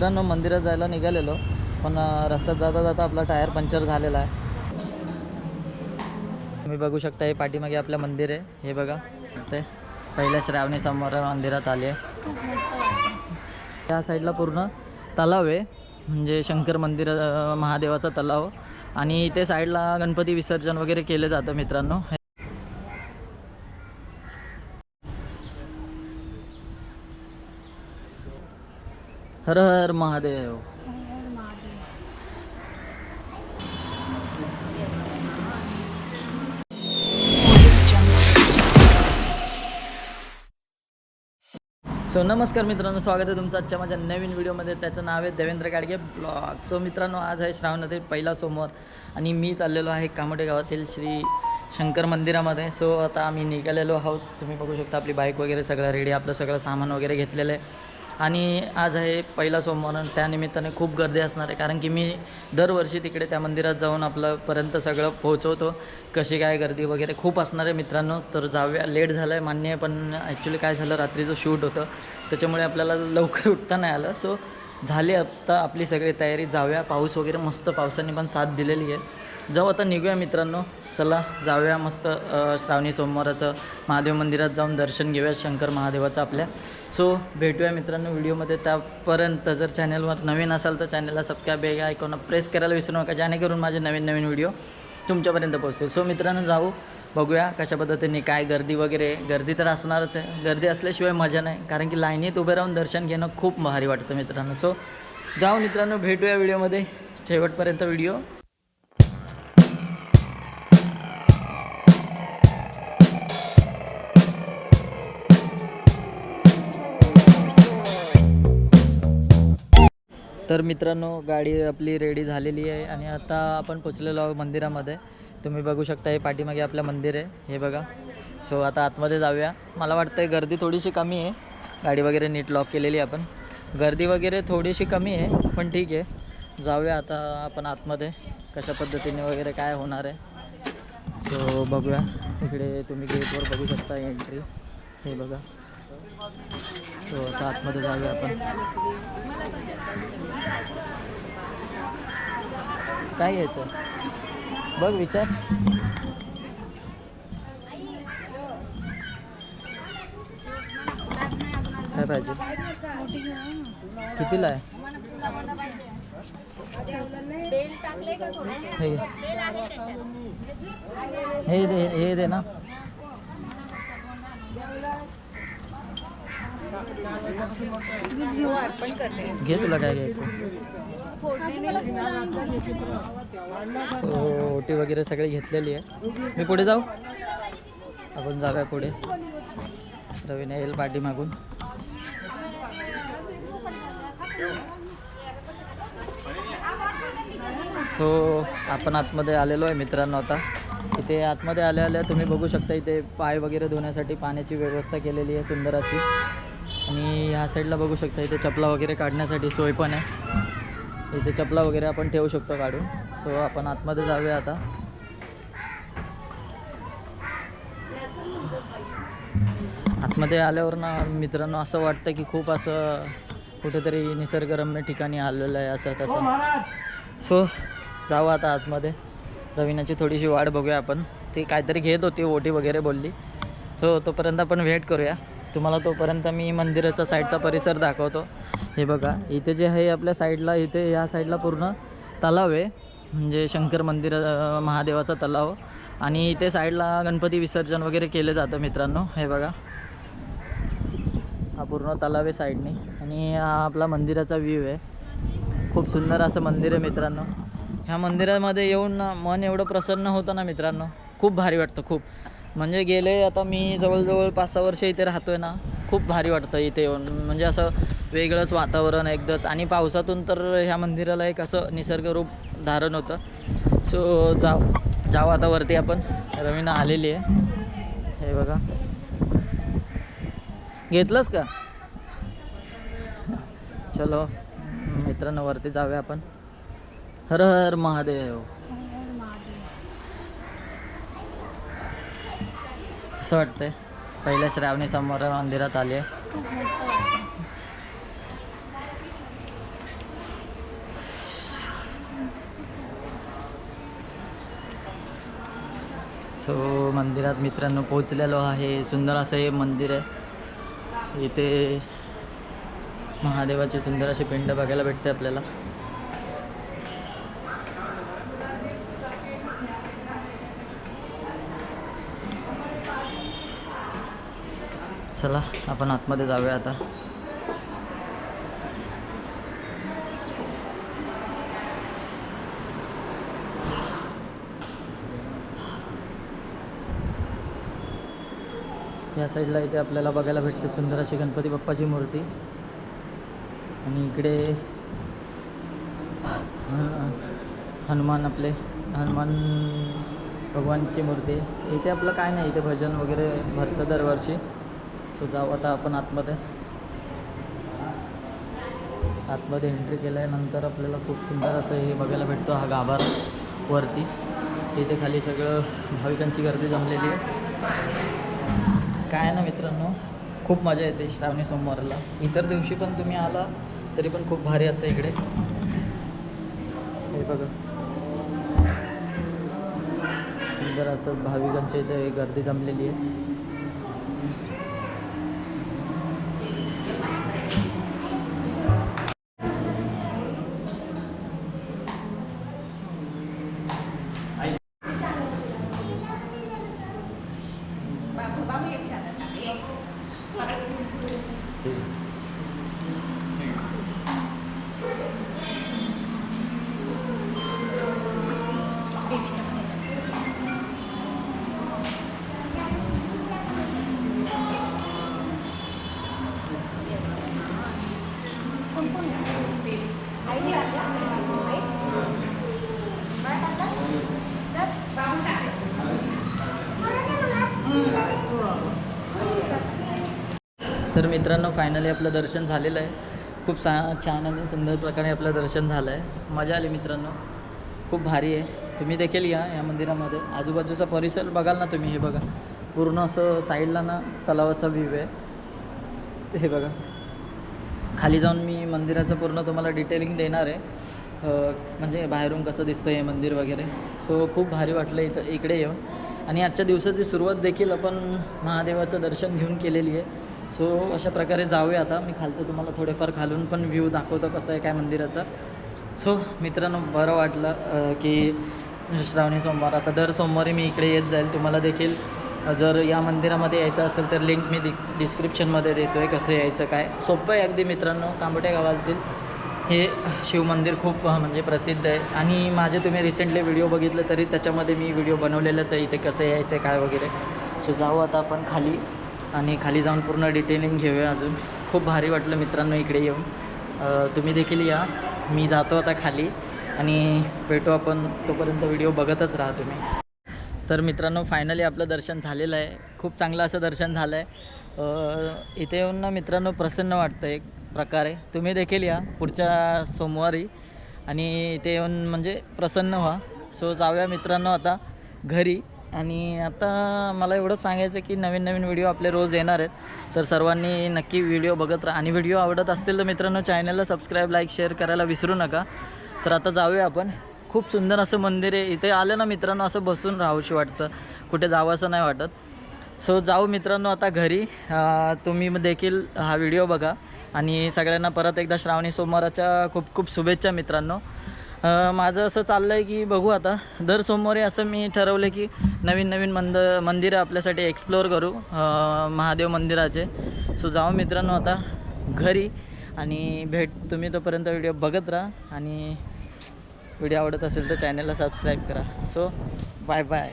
मित्रांनो मंदिरात जायला निघालेलो पण रस्त्यात जाता जाता आपला टायर पंक्चर झालेला आहे. तुम्ही बघू शकता हे पाठीमागे आपलं मंदिर आहे हे बघा. ते पहिल्या श्रावणी समोर मंदिरात आले त्या साईडला पूर्ण तलाव आहे म्हणजे शंकर मंदिर महादेवाचा तलाव. आणि इथे साईडला गणपती विसर्जन वगैरे केलं जातं मित्रांनो. हर हर महादेव। सो नमस्कार मित्रांनो स्वागत आहे तुमचं आजच्या माझ्या नवीन व्हिडिओमध्ये. त्याचं नाव आहे देवेंद्र गाडगे ब्लॉग. सो मित्रांनो आज आहे श्रावणातील पहिला सोमवार आणि मी चाललेलो आहे कामोटे गावातील श्री शंकर मंदिरामध्ये. सो आता आम्ही निघालेलो आहोत. तुम्ही बघू शकता आपली बाईक वगैरे सगळं रेडी आपलं सगळं सामान वगैरे घेतलेलं आहे. आणि आज आहे पहिला सोमवार आणि त्यानिमित्ताने खूप गर्दी असणार आहे. कारण की मी दरवर्षी तिकडे त्या मंदिरात जाऊन आपल्यापर्यंत सगळं पोहोचवतो. कशी काय गर्दी वगैरे खूप असणार आहे मित्रांनो. तर जाऊया. लेट झालं आहे मान्य आहे पण ॲक्च्युली काय झालं रात्रीचं शूट होतं. त्याच्यामुळे आपल्याला लवकर उठता नाही आलं. सो झाली आत्ता आपली सगळी तयारी. जाऊया. पाऊस वगैरे मस्त पावसाने पण साथ दिलेली आहे. जाऊ आता निघूया मित्रांनो. चला जाऊया मस्त श्रावणी सोमवाराचं महादेव मंदिरात जाऊन दर्शन घेऊया शंकर महादेवाचं आपल्या. सो भेटूया मित्रांनो व्हिडिओमध्ये. त्यापर्यंत जर चॅनलवर नवीन असाल तर चॅनलला सबस्क्राईब बेगा ऐकून प्रेस करायला विसरू नका जेणेकरून माझे नवीन नवीन व्हिडिओ तुमच्यापर्यंत पोहोचतील. सो मित्रांनो जाऊ बघूया कशा पद्धतीने काय गर्दी वगैरे. गर्दी तर असणारच आहे. गर्दी असल्याशिवाय मजा नाही कारण की लाईनीत उभे राहून दर्शन घेणं खूप भारी वाटतं मित्रांनो. सो जाऊ मित्रांनो भेटूया व्हिडिओमध्ये. शेवटपर्यंत व्हिडिओ तर मित्रांनो गाडी आपली रेडी झालेली आहे आणि आता आपण पोचलेलो आहोत मंदिरामध्ये. तुम्ही बघू शकता हे पाठीमागे आपलं मंदिर आहे. हे बघा. सो आता आतमध्ये जाऊया. मला वाटतं गर्दी थोडीशी कमी आहे. गाडी वगैरे नीट लॉक केलेली आहे आपण. गर्दी वगैरे थोडीशी कमी आहे पण ठीक आहे. जाऊया आता आपण आतमध्ये. कशा पद्धतीने वगैरे काय होणार आहे. सो बघूया. इकडे तुम्ही गेटवर बघू शकता एंट्री हे बघा. सो आता आतमध्ये जाऊया आपण. काय घ्यायचं? बघ विचार. काय पाहिजे? कितीला आहे? हे हे दे हे दे ना. घे तुला काय घ्यायचं? हो, ओटी वगैरे सगळी घेतलेली आहे. मी पुढे जाऊ? आपण जाऊया पुढे. रवीने येईल पाठी मागून सो आपण आतमध्ये आलेलो आहे मित्रांनो आता. इथे आतमध्ये आल्या आल्या तुम्ही बघू शकता इथे पाय वगैरे धुण्यासाठी पाण्याची व्यवस्था केलेली आहे सुंदर अशी. आणि ह्या साईडला बघू शकता इथे चपला वगैरे काढण्यासाठी सोय पण आहे. इथे चपला वगैरे आपण ठेवू शकतो काढून. सो आपण आतमध्ये जाऊया आता. आतमध्ये आल्यावर ना मित्रांनो असं वाटतं की खूप असं कुठेतरी निसर्गरम्य ठिकाणी आलेलं आहे असं तसं. सो जाऊ आता आतमध्ये. रवीनाची थोडीशी वाट बघूया आपण. ती काहीतरी घेत होती ओटी वगैरे बोलली. सो तोपर्यंत आपण वेट करूया. तुम्हाला तोपर्यंत मी मंदिराचा साईडचा परिसर दाखवतो. हे बघा इथे जे आहे आपल्या साईडला इथे ह्या साईडला पूर्ण तलाव आहे. म्हणजे शंकर मंदिर महादेवाचा तलाव. आणि इथे साईडला गणपती विसर्जन वगैरे केलं जातं मित्रांनो. हे बघा. हा पूर्ण तलाव आहे साईडने. आणि हा आपला मंदिराचा व्ह्यू आहे. खूप सुंदर असं मंदिर आहे मित्रांनो. ह्या मंदिरामध्ये येऊन ना मन एवढं प्रसन्न होतं ना मित्रांनो. खूप भारी वाटतं खूप. म्हणजे गेले आता मी जवळजवळ पाच सहा वर्ष इथे राहतोय ना खूप भारी वाटतं इथे येऊन. म्हणजे असं वेगळंच वातावरण एकदाच. आणि पावसातून तर ह्या मंदिराला एक असं निसर्गरूप धारण होतं. सो जाऊ जाऊ आता वरती आपण. रवीना आलेली आहे. हे बघा. घेतलंच का? चलो मित्रांनो वरती जाऊया आपण. हर हर महादेव. कसं वाटतंय. पहिल्या श्रावणी समोर मंदिरात आली आहे. सो मंदिरात मित्रांनो पोहोचलेलो आहे. सुंदर असं हे मंदिर आहे. इथे महादेवाची सुंदर अशी पिंड बघायला भेटते आपल्याला. चला आपण आतमध्ये जाऊया आता. या साईडला इथे आपल्याला बघायला भेटते सुंदर अशी गणपती बाप्पाची मूर्ती. आणि इकडे हनुमान आपले हनुमान भगवानची मूर्ती. इथे आपलं काय नाही इथे भजन वगैरे भरतं दरवर्षी. सो जाऊ आता आपण आतमध्ये आतमध्ये एंट्री केल्यानंतर आपल्याला खूप सुंदर असं हे बघायला भेटतो हा गाभार वरती. इथे खाली सगळं भाविकांची गर्दी जमलेली आहे. काय आहे ना मित्रांनो खूप मजा येते श्रावणी सोमवारला. इतर दिवशी पण तुम्ही आला तरी पण खूप भारी असतं इकडे. हे बघा. सुंदर असं भाविकांच्या इथे गर्दी जमलेली आहे. तर मित्रांनो फायनली आपलं दर्शन झालेलं आहे. खूप सा छान आणि सुंदर प्रकारे आपलं दर्शन झालं आहे. मजा आली मित्रांनो. खूप भारी आहे. तुम्ही देखील या या मंदिरामध्ये. आजूबाजूचा परिसर बघाल ना तुम्ही हे बघा. पूर्ण असं साईडला ना तलावाचा व्ह्यू आहे. हे बघा. खाली जाऊन मी मंदिराचं पूर्ण तुम्हाला डिटेलिंग देणार आहे. म्हणजे बाहेरून कसं दिसतं हे मंदिर वगैरे. सो खूप भारी वाटलं इथं इकडे येऊन. आणि आजच्या दिवसाची सुरुवात देखील आपण महादेवाचं दर्शन घेऊन केलेली आहे. सो अशा प्रकारे जाऊया आता. मी खालचं तुम्हाला थोडेफार खालून पण व्ह्यू दाखवतो कसं आहे काय मंदिराचा. सो मित्रांनो बरं वाटलं की श्रावणी सोमवार आता दर सोमवारी मी इकडे येत जाईल. तुम्हाला देखील जर या मंदिरामध्ये यायचं असेल तर लिंक मी दि डिस्क्रिप्शनमध्ये देतो आहे कसं यायचं काय. सोपं आहे अगदी मित्रांनो कांबटे गावातील हे शिवमंदिर खूप म्हणजे प्रसिद्ध आहे. आणि माझे तुम्ही रिसेंटली व्हिडिओ बघितले तरी त्याच्यामध्ये मी व्हिडिओ बनवलेलंच आहे. इथे कसं यायचं आहे काय वगैरे. सो जाऊ आता आपण खाली. आणि खाली जाऊन पूर्ण डिटेलिंग घेऊया अजून. खूप भारी वाटलं मित्रांनो इकडे येऊन. तुम्ही देखील या. मी जातो आता खाली आणि भेटू आपण तोपर्यंत व्हिडिओ बघतच राहा तुम्ही. तर मित्रांनो फायनली आपलं दर्शन झालेलं आहे. खूप चांगलं असं दर्शन झालं आहे इथे येऊन ना मित्रांनो प्रसन्न वाटतं एक प्रकारे. तुम्ही देखील या पुढच्या सोमवारी आणि इथे येऊन म्हणजे प्रसन्न व्हा. सो जाऊया मित्रांनो आता घरी. आणि आता मला एवढंच सांगायचं की नवीन नवीन व्हिडिओ आपले रोज येणार आहेत. तर सर्वांनी नक्की व्हिडिओ बघत राहा. आणि व्हिडिओ आवडत असतील तर मित्रांनो चॅनलला सबस्क्राईब लाईक शेअर करायला विसरू नका. तर आता जाऊया आपण. खूप सुंदर असं मंदिर आहे. इथे आलं ना मित्रांनो असं बसून राहूशी वाटतं. कुठे जावं असं नाही वाटत. सो जाऊ मित्रांनो आता घरी. तुम्ही मग देखील हा व्हिडिओ बघा. आणि सगळ्यांना परत एकदा श्रावणी सोमवाराच्या खूप खूप शुभेच्छा मित्रांनो. माझं असं चाललं आहे की बघू आता. दर सोमवारी असं मी ठरवलं की नवीन नवीन मंद मंदिरं आपल्यासाठी एक्सप्लोअर करू महादेव मंदिराचे. सो जाऊ मित्रांनो आता घरी आणि भेट तुम्ही तोपर्यंत व्हिडिओ बघत राहा आणि व्हिडिओ आवडत असेल तर चॅनलला सबस्क्राईब करा. So bye bye